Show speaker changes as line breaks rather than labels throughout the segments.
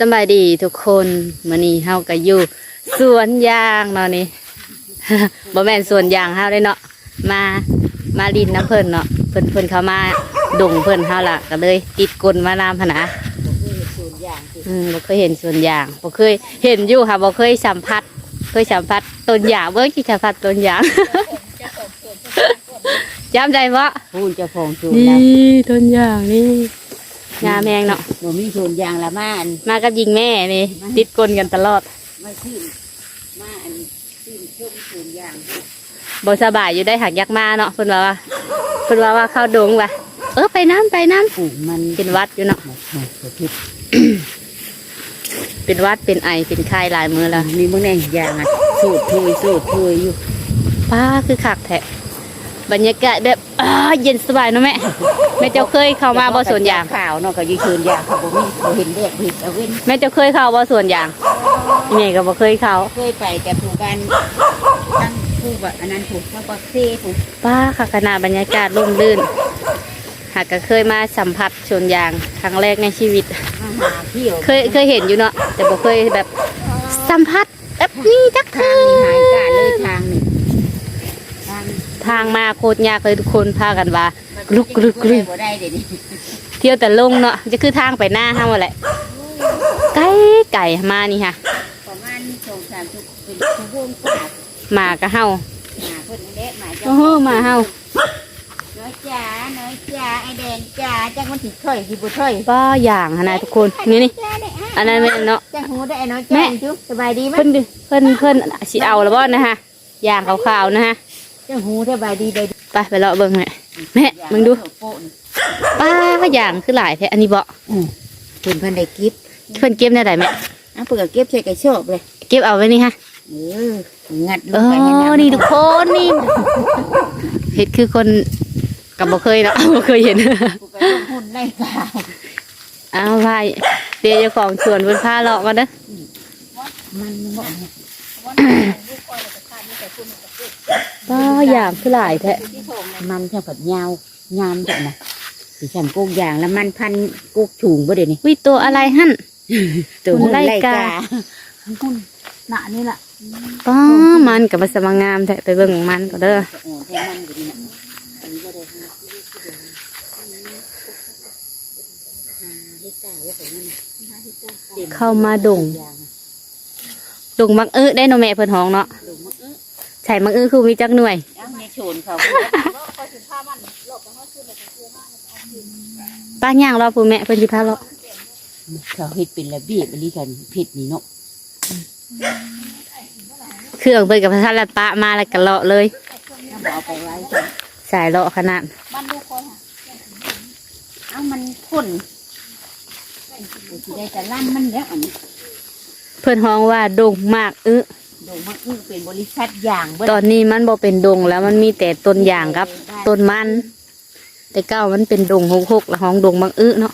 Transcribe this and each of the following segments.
สบายดีทุกคนมื้อนี้เฮาก็อยู่สวนยางเนาะนี่ บ่แม่นสวนยางเฮาได้เนาะมามาลินน้ำเพิ่นเนาะเพิ่นเพิ่นเข้ามาดงเพิ่นเฮาล่ะก็เลยติดกลมานามพนนะ
สูตรอย่างที่
อืมบ่เคยเห็นสวนยางบ่เคยเห็นอยู่ค่ะบ่เคยสัมผัสเคยสัมผัสต้นยางเบิ่งที่สัมผัสต้นยาง จำได้บ่
พูนเจะฟองสูตร
นี่
แล้ว
ต้นยางนี่ งาแมงเนาะ
บ่มีสูตรอย่างละมาอัน
มากับยิงแม่นี่ติดกลกันตลอด
ไม่ขึ้นมาอันขึ้นชุ่มสูตรอย่าง
บ่สบายอยู่ได้หักยักมาเนาะเพิ่นว่าว่าเพิ่นว่าว่าเข้าดงว่ะเออไปน้ำไปน้ำ
ปลูกมัน
เป็นหวัดอยู่เนาะ
โอ้โหเดี๋ยวพิษ
เป็นหวัดเป็นไอเป็นไข้หลายมื้อแล้ว
มีเมื่อไงอย่างอะสูตรทุยสูตรทุยอยู่
ป้าคือคักแท้ บรรยากาศแบบอ้าเย็นสบายเนาะแม่แม่เจ้าเคยเข้ามาบ่สวนยาง
ขาวเนาะก็อยืนสูตรอย่างเขาบ่มีบ่เห็นเด็กผิดเอาเว้น
แม่เจ้าเคยเข้าบ่สวนยางแม่ก็บ่เคยเข้า
เคยไปแต่ผูกกันตั้งผู้แบบอันนั้นผูกแล้วก็เซ่ผูก
ป้าค่ะขนาดบรรยากาศร่มรื่น หากก็เคยมาสัมผัสสวนยางครั้งแรกในชีวิต
มาหาเที่ยว
เคยเคยเห็นอยู่เนาะแต่บ่เคยแบบสัมผัสแบบนี้จัก
ทางนี้หายกาเลยทางนี้ทาง
ทางมาโคตรยากเลยทุกคนพากันว่ากรุกกรุกกรุก
บ่ได้เดี๋ยวนี้
เที่ยวแต่ลงเนาะจะคือทางไปหน้าห้างว่าแหละไก่ไก่มานี่ค่ะ
ประมาณสองสามทุกเป็นทุกวงกว่า
หมากระเฮา
หมาเพิ่นนั่นแหละหมา
โอ้โหหมาเฮา
น้อยจ๋าน้อยจ๋าไอแดงจ๋าจังมันสิถ้อยสิบ่ถ้อย
ป้าอย่างหนนะทุกคนนี่นี่
จ๋าได้อะ
อันนั้นแม่นเนาะ
จังหูได้ไอ้น้อย
แม่
จ๋าจุ๊บสบายดีไหม
เพิ่นดิเพิ่นเพิ่นสิเอาแล้วบ่นะฮะอย่างขาวๆนะฮะ
จังหูสบายดีได้ดี
ไปไปเลาะเบิ่งแม่แม่มึงดู
โป๊ะนี่
ป้าอย่างคือหลายแท้อันนี้บ่
อืมเพิ่นเพิ่นได้กิฟต์
เพิ่นเก็บได้ไดแม่
อะเพิ่นก็เก็บใส่กระสอบเลย
เก็บเอาไว้นี่ฮะ
เอองัดล
เอง
ไปให้
อ
น้ำ
นี่ทุกคนนี่เฮ็ดคือคนกับบ่เคยเนาะบ่เคยเห็น
กูไปลงหุ้นได้เปล่า
เอาไปเดี๋ยวเจ้าของสวนเพิ่นพาเลาะกันเด้อ
มันบ่ เนี่ย
ป้าอย่างคือหลายแท้
มันแค่ผัดยาวยามจังนะสิฉันกุกอย่างแล้วมันพันกุกถุงบ่เดี๋ยวนี้
วิตัวอะไรหั่น
ตัวหุ้น
ไล่
ไล่
กา
กาหุ้นหนานี่ล่ะ
ป้ามันกับมันสมางามแท้ไปเบิ่งมันก็เด้อ
โอ้แต่มันอยู่นี่นะอันนี้ก็ได้ให้ให้กาว่าของมันน่ะ
เข้ามาดงดงมักอื้อได้เนาะแม่เพิ่นห้องเนาะ
ดงมันเอ้อ
ใช่มักอื้อคือมีจักหน่วย
เอาในโฉนเขา
ป้าย่างรอผู้แม่เพิ่นสิพาเลาะ
เขาเฮ็ดเป็นระเบียบอันนี้กันผิดนี่เนาะ
เครื่องเพิ่นกับพระทันละปะมาแล้วก็เลาะเลย
ถ้าบอกเอาไปไว้ก่อน
สายเลาะขนาด
เอามันข้นกูสิได้แต่ลั่นมันแล้วอันนี้
เพิ่นห้องว่าดงมากอื้อ
ดงมันอื้อเป็นบริษัทอย่างเบิด
ตอนนี้มันบ่เป็นดงแล้วมันมีแต่ต้นยางกับต้นมัน แต่เก้ามันเป็นดงหกๆแล้วห้องดงมักอื้อเนาะ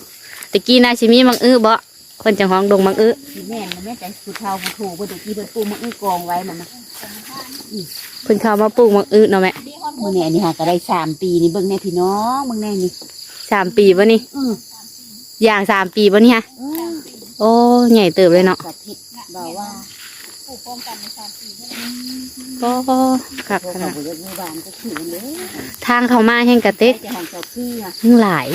ตะกี้น่าสิมีมักอื้อบ่เพิ่นจังห้องดงมักอื้อ
ที่แม่นนะแม่แต่สุดเท่าผู้ถูกผู้ถูกที่เพิ่นปูมันอื้อกองไว้มันนะ
เพิ่นเข้ามาปลูกมักอื้อเนาะแม่
มื่อนี้อันนี้หาก็ได้สามปีนี่เบิ่งแน่พี่น้องเบิ่งแน่นี่
สามปีบ่นี่
อือ
อย่างสามปีบ่นี่ฮะ
อือ
โอ้ใหญ่เติบเลยเนาะ
กับพิษบอกว่า
ก็คัก
พวก
ข
เขา
นาด
บ่ได้มือบานก็คือเลย
ทางเข้ามาแห่งกระเต็ก
จะหันเจ้าคืออะ
ทั้งหลาย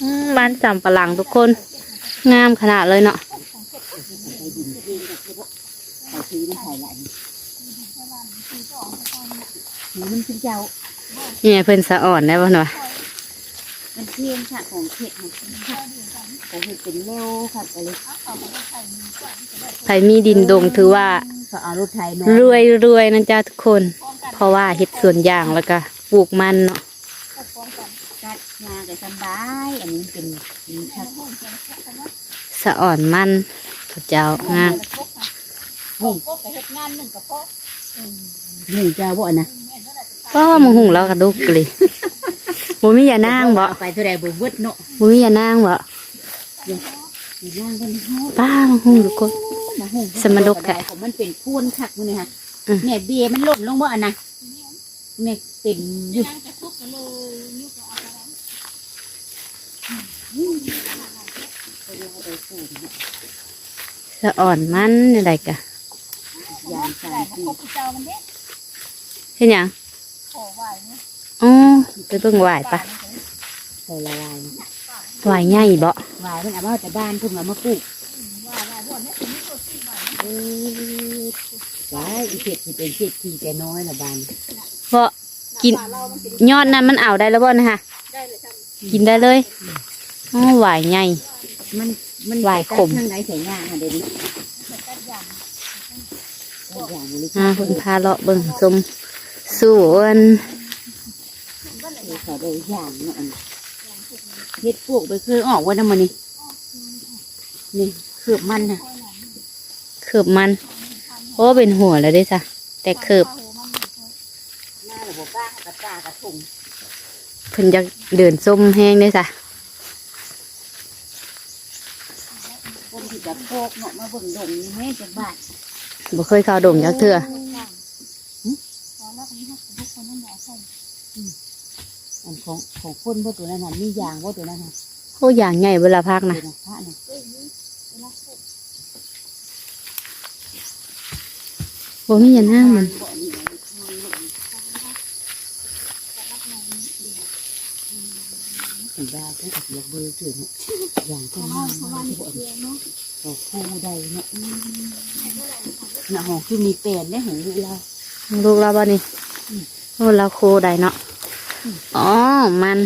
อืมบ้านสำปะหลังทุกคน งามขนาดเลยเนาะ
ใส่ดินเองก็คือว่าเขาซื้อในไทยหลายนี่มันคือเจ้า
นี่ไงเพิ่นสะอ่อนได้บ่เนาะ
มันเทียมค่ะของเทศมันแต่เห็ดเป็นเร็วค่ะอะไร
ใครมีดินดงถือว่า
ก็เอารถไทยเนาะ
รวยรวยนะจ๊ะทุกคน เพราะว่าเฮ็ดสวนยางแล้วก็ปลูกมันเนาะ
กัดงาก็สบายอันนี้เป็นดินค่ะ
สะอ่อนมันพระเจ้างาม
หนึ่งเจ้าบ่นะ
ก็มึงหุงแล้วกระดูกเลยบ่มีอย่านางบ่
เอาไปเท่าไรบ่เบิดเนาะ
บ่มีอย่านางบ่
อีย่างกันเฮา
ป้ามึงหุงทุกคน
มาหุง
สมนุกแท้
ของมันเป็นพูนคักมื้อนี่ค่ะ
อืม
เนี่ยเบียร์มันหล่นลงบ่อันน่ะเนี่ยเต็มอยู่ไปสูงเนี่ย
สะอ่อนมันอะไรกะ
ยางสา มปี
เห็นหยังอ๋อไปเบิ่งหวายปะ
ใส่ละลาย
หวายใหญ่บ่
หวายมันเอามาแต่บ้านเพิ่งเอามาปลูกเออว้ายอีเผ็ดที่เป็นเผ็ดทีแต่น้อยละบาน
เพราะกินยอดนั้นมันเอาได้แล้วบ่นะคะกินได้เลยอ๋อหวายใหญ่
มันมัน
หวายขม
ทางไหนใส่ยางอะเดี๋ยวนี้ตัดยางบริ
อ่า
การ
คุณพาเลาะเบิ่งชม สวน
ใส่ได้ยางเนาะอันเฮ็ดปลูกไปเคยออกไว่าน้ำมันนี่นี่เขือบมันน่ะ
เขือบมันโอ้เป็นหัวแล้วเด้จ้ะแต่เขือบ
หน้าระบบบ้างกระตากระถุง
เพิ่นจะเดินส้มแห้งเด้จ้ะ
คนที่จะโพกเนาะมาเบิ่ง ดงนี่แม่จะบาด
บ่เคยเข้าดงจักเทื่อ
อันของของคนบ่ตัวนั้นน่ะมียางบ่ตัวนั้นน่ะ
โอ้อย่างใหญ่เวลาพักนะ
ตัวพระน่ะ
บ่มีหยังห้ามมัน
บ่นี่ถึงได้ทั้งกับเสียเบอร์ถึงอย่างที่มามาที่บ่นี่ดอกคู่ใดเนาะอืมน่ะหองคือมีแปลนได้หองลูกเรา
ลูกเราบ่นี่โอ้เราโคได้เนาะอ๋อมัน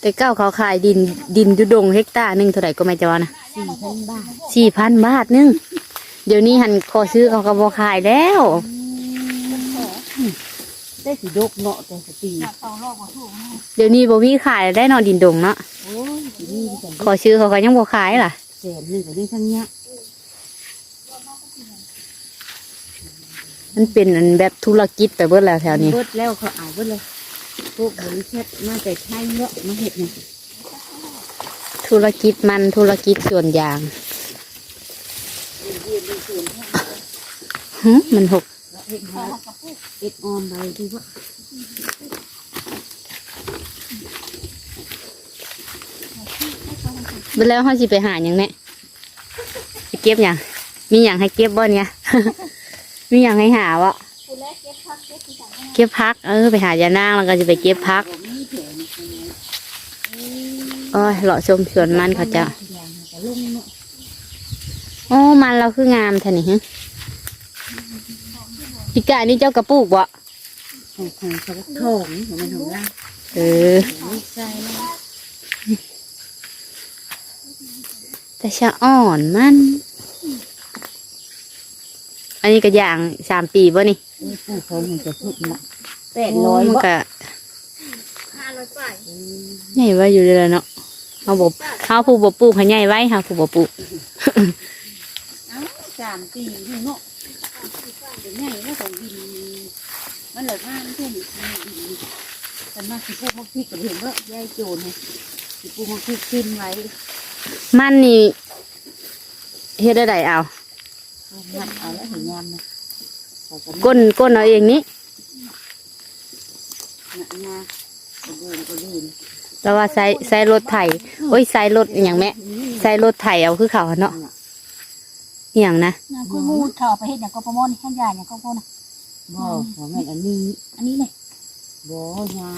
แต่เก้าเขาขายดินดินอยู่ดงเฮกตาร์หนึ่งเท่าไหร่ก็ไม่จะว่านะ
สี่พันบาท
สี่พันบาทหนึงเดี๋ยวนี้หันขอซื้อเขาก็บอขายแล้ว
ได้สิดกเนาะแต่สปี
เดี๋ยวนี้บ่มีขายได้เนอนดินดงเนาะ
โอ้ยสินี่จัง
ขอซื้อเขาก็ยังบอขายล่ะ
แสนหนึ่งก็ได้ทั้งเนี้ย
มันเป็นอันแบบธุรกิจไปเบิดแล้วแถวนี้
เบิดแล้วเขาเอาเบิดเลยพวกบริษัทมาแต่ไทยเนาะมาเห็ดเนี่ย
ธุรกิจมันธุรกิจส่วนยางหึมันหก
เห็ดหาเห็ดออมใบที่ว่า
เบิดแล้วเขาสิไปหาอย่างเนี้ยไปเก็บอย่างมีอย่างให้เก็บบ่เนี่ย มีอย่างให้หาวะเก็บพัก เออ ไปหายานางแล้วก็จะไปเก็บพักโอ้ยเลาะชมสวนมันเขาจะโอ้มันเราคืองามท่านี่ฮะพี่กานี่เจ้ากระปุกบ่
ของของเขาก็ทองของมันของเรา
เออ
ไม่ใช่แล้ว
แต่ชะอ่อนมัน อันนี้ก็อย่างสามปีบ่นี่
เออผู้เขามันจะพูดละแปด
โอ้
ร้อย
มัน
บ่
ก็ใหญ่ไว้อยู่เลยเนาะเฮาบ่เฮาผู้บ่ปลูกให้ใหญ่ไว้เฮาผู้บ่ปลูก
เอ้าสามปีนี่เนาะเป็นไงแล้วของดินมันเหลือมากไม่ใช่หรือดินแต่มาสิปลูกมะพริกก็เห็นว่ายายโจรเนี่ยสิปลูกมะพริกขึ้นไว้
มันนี่เฮ็ดได้ไดเอา
เอา งัดเอาแล้วเห็นยามนะเขาก็
ก้นก้นเอาเองนี่
งัดงาก็เดินก็เดิน
แล้วว่าใส่ใส่รถไถโอ้ยใส่รถอหย่างแม่ใส่รถไถเอาคือเขาเนาะอหย่างนะ
นางกูมูดเขาเอาไปเฮ็ดอย่างก็ประมอนขั้นใหญ่อย่างก็พวกนะ
บ่หัวแม่นอันนี้
อันนี้เลย
บ่ยา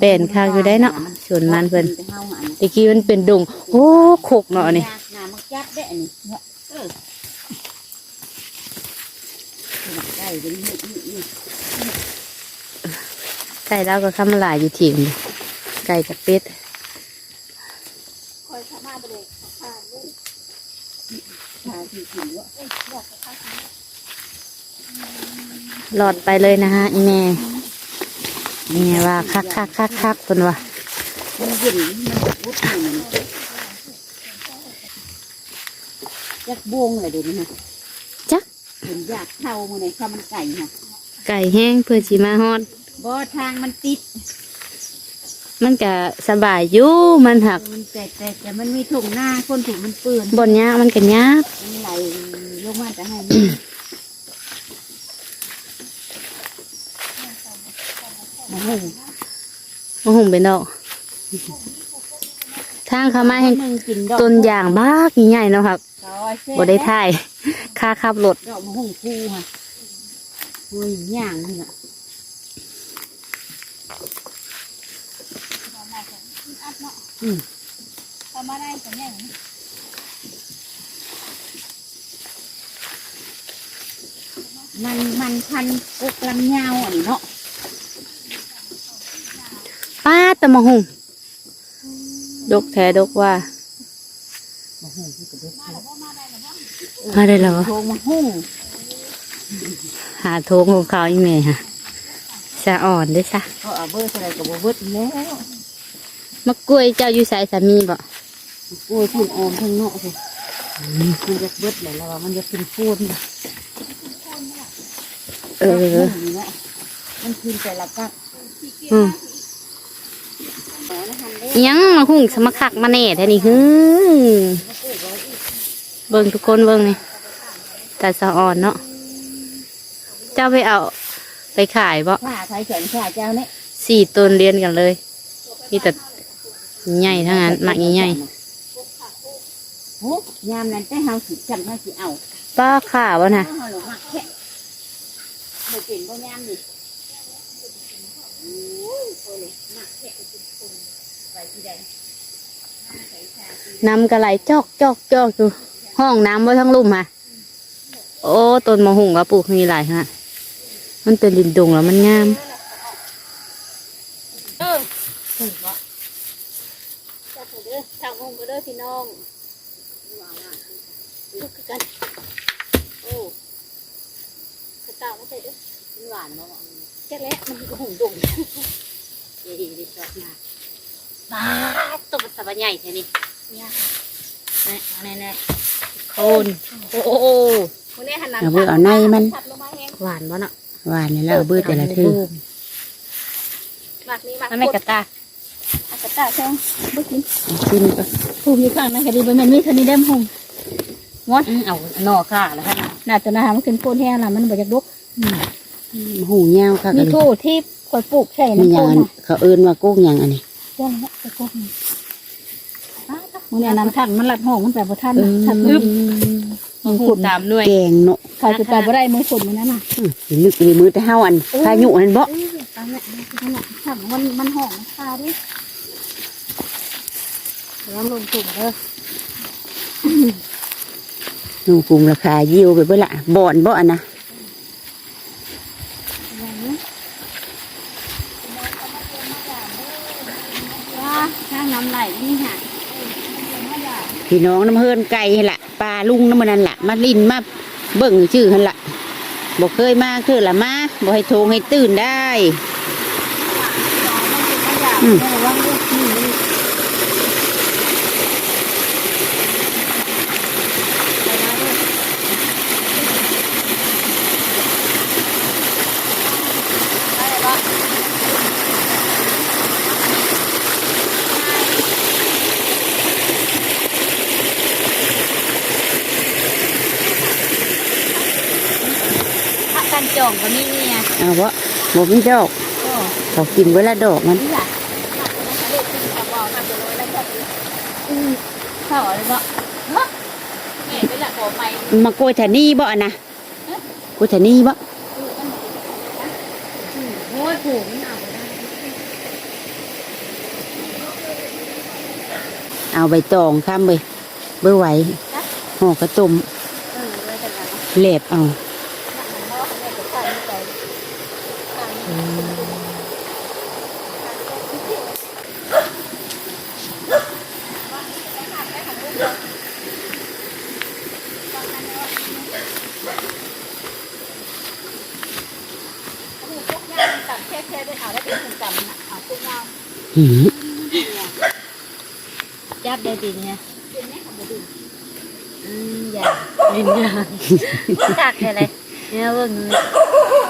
เป็นข้าวอยู่ได้เนาะส่วนมันเพิ่น
เฮาหัน
ตะกี้มันเป็นดงโอ้ขกเนาะนี่
งามักจัดได้อันนี้เนี่ยเออ ได้เป็นนี่นี่
ไก่แล้วก็ข้ามลายอยู่ถิ่มไก่กับเป็ด
คอยสามารถไปเลยผ่านเลย
ชาที่กินว่า
เยอกกับข้าว
หลอดไปเลยนะฮะอีแม่อีแม่ว่าคักคักคักคักคนว่า
มันเย็นมันพุดมันจักบวงเลยเดี๋ยวนี้นะ เห็นอยากเข้ามาในข้าวมันไก่ค่ะ
ไก่แห้งเพื่อชีมาฮอด
บ่ทางมันติด
มันก็สบายอยู่มันหัก
มันแต่แต่แต่มันมีถุงหน้าคนถุงมันเปื้อน
บนยากมันก็ยาก
มันไหลลงมาจะให้มันโอ้โห
มาหุ่มเป็นดอกทางเขามาให้
มึงกินดอก
ต้นยางบ้ากใหญ่ๆเนาะครับ
ซอยเส้น
บ่ได้ถ่าย ค่าขับรถ
ดอกมะฮุ่งคูค่ะโอ้ยย่างนี่น่ะ
อัดเนาะ
อืม
ทำมาได้แต่เนี่ย
มันมันพันกุกลำยาวอันนี้เนาะ
ป้าตะมะฮุงดกแท้ดกว่า
มะฮุ่งที่กระดูก
มาได้แล้ว
โทงมะฮุ่ง
หาโทงของเขาอีเมย์ค่ะสะอ่อนเด้วยซะ
เขาเอาเบอร์อะไรกับเบิดแล้ว
มะกล้วยเจ้าอยู่สายสามีบ่
กล้วยพูนออมทั้งเนาะสิมันจะเบิดเลยแล้วว่ามันจะเป็นพูน
เออ
นี่เนาะมันคืนแต่ละกัก
อืมอิหยังมาหุ่งสมคักมาแน่แท้นี่ฮึ เบิ่งทุกคนเบิ่งนี่แต่สะอ่อนเนาะเจ้าไปเอาไปขายบ่
ข้าใครเขียนข้าเจ้าเนี่ย
สี่ต้นเรียนกันเลยมีแต่ใหญ่ทั้งนั้นหมักใหญ่
โอ้ยามนั้นแต่เฮาสิจำเฮาสิเอา
ๆป้าข่าวะนะ
เฮาหลงมักแค่บ่เป็นบ่ยามดิโอ้ยโอ้ยมักแค่เป็นคนไปที่ใด
น้ำกระไหลจอกจอกจอกอยู่ ห้องน้ำไว้ทั้งลุ่มค่ะโอ้ต้นมะหุ่งก็ปลูกมีหลายฮะมันเป็นดินดงแล้วมันงาม
เออจับเด้อทางหงก็เด้อพี่น้องลูกคือกันโอ้กระตาไม่ใช่เด้อ
หวานบ่บ่
แค่แล้วมันก็หงดง
เอ้ยดิชอบมาก
บ้าตัวมันสบายใหญ่แค่นี้
เนี่ย
แน่แน่แน่
โคนโอ้โอ้
วันนี้หันหลัง
เอาเบอร์เอาในมัน
ชัดลงมาแห้ง
หวานบ่เนาะ
หวานนี่แล้วเอาเบอร์แต่ละเทื่อ
หมากนี้หมาก
มันไม่กระตา
กระตาแห้งบุกิน
กินก็
ผู้มีข้างนะคดีบนมันมีเทานี้เด้มหง
อืมเอาหน่อข่าแล้วฮะ
น่าจะนะฮะมันขึ้นโคนแห้งละมันบ่จากดก
หูยาวค่ะ
มี
กัน
ทูที่คอยปลูกใช่
มี
น้ำ
อ
โค
ย่าง
น
อันเขาเอิ้นว่ากุ้งอย่างอันนี้
แจ้งแล้วจะกบ มันมันเนี่ยน้ำทันมันหลัดห้องมันแบบบ่ทัน
เออ
ทันมัน
มะหุ่งตามด้วย
แกงเนาะ
เขาจะไปบ่ได้มือฝนมันนั่นน่ะ
อืมสินึกดีมือแต่เฮาอันพายุนั่นบ่
เอ้ยตามแม่นั่นน่ะทันมันมันห้องมันคาดิแล้วลงถุงเด้อ
หนูกรุงราคายิวไปเบิดละบ่อนบ่อันนะ
ว่าข้างน้ำไหลนี่ค่ะ
พี่น้องน้ำเฮินไก่หั่นละปลาลุงน้ำมันนั่นละมาลินมาเบิ่งชื่อหันละบอกเคยมาคือละมาบอกให้โทงให้ตื่นได้อืม
ระวังด้วยนี่นี่พระกัน จองก็มีเนี่ย
เอาบ่บ่มีดอก
ก็
เขากินเวลาดอกมัน
นี่แหละเด็กกินกระบอกกันจะร้อยแล้วก็อือเข้าอะไรบ่ฮะแม่เป็นหลักของไม่
มากล้วยถานี่บ่อันนะกล้วยถานี่บ่
โอ้ยผูกมันเอาไปได้
เอาใบตองข้ามไปเบื่อไหวห่อกระตุ่ม
เออเลยแต่ละ
แหลบเอา
หนักมันบ่แม่จะใส่ไม่ใส่ พวกยางตัดแค่ๆไ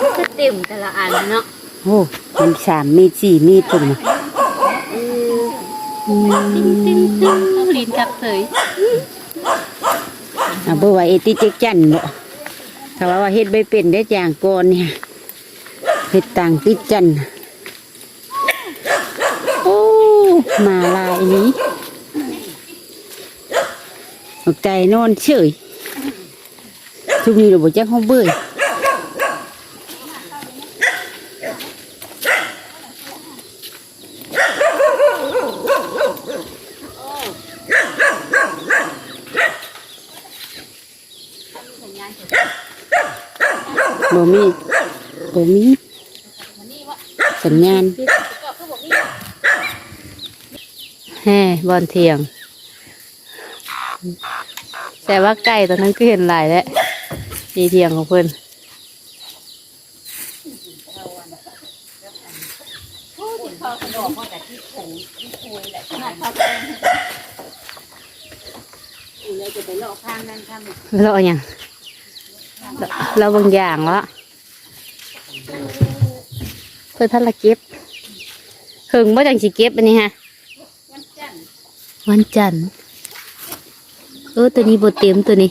ด้เอาได้เป็นคนจำนะเอาพวกยาง
หืม
จับได้ดีเนี่ย
เป็นแม่ของบุญ
อืมอย่าลินอย่าจักอะไรเนี่ยเบิ่งคือติ่มแต่ละอันเนาะ
โอ้มันสามมีดสี่มีดปุ่นน่ะ
อืมติ้งติ้งติ้งลินกับเสย
เอาเบื่อไหวเอติเจ๊กจันบ่ถ้าว่าว่าเฮ็ดใบเป็นได้จางก่อนเนี่ยเฮ็ดต่างติดจันโอ้มาลายนี้บักไก่นอนเฉยทุกนี้เราบอกแจ้งห้องเบื่อ
สัญญาณเกิด
บ่มีบ่มี
มันนี่วะ
สัญญาณ
ก็คือบอกนี่
แฮ่บอลเทียง แต่ว่าไก่ตอนนั้นก็เห็นหลายแล้วมีเทียงของเพิ่น
เขาขนมมาแต่ที่ผูที่คุยแหละขนาดเขาก็ได้อยู่เลยจะไปเลาะข้างนั่นข้างนี้
เราเอาอย่าง เราบางอย่างวะเพื่อท่านละเก็บหึงว่าจังสิเก็บอันนี้ฮะ
วันจันทร์
เออตัวนี้บดเต็มตัวนี้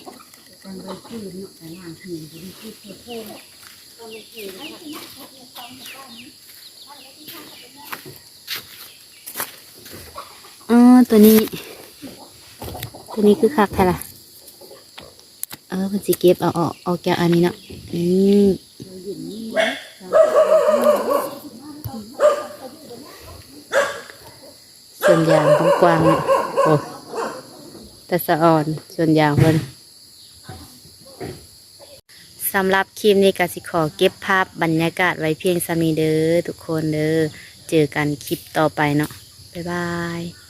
อ๋อตัวนี้ ตัวนี้คือคักแท้ละ เออมันสิเก็บเอาออกเอาแกอันนี้เนาะอืมส่วนยางของกวางเนี่ยโอ้แต่สะอ่อนส่วนยางเพิ่นสำหรับคลิปนี้ก็สิขอเก็บภาพบรรยากาศไว้เพียงสามีเด้อทุกคนเด้อเจอกันคลิปต่อไปเนาะบ๊ายบาย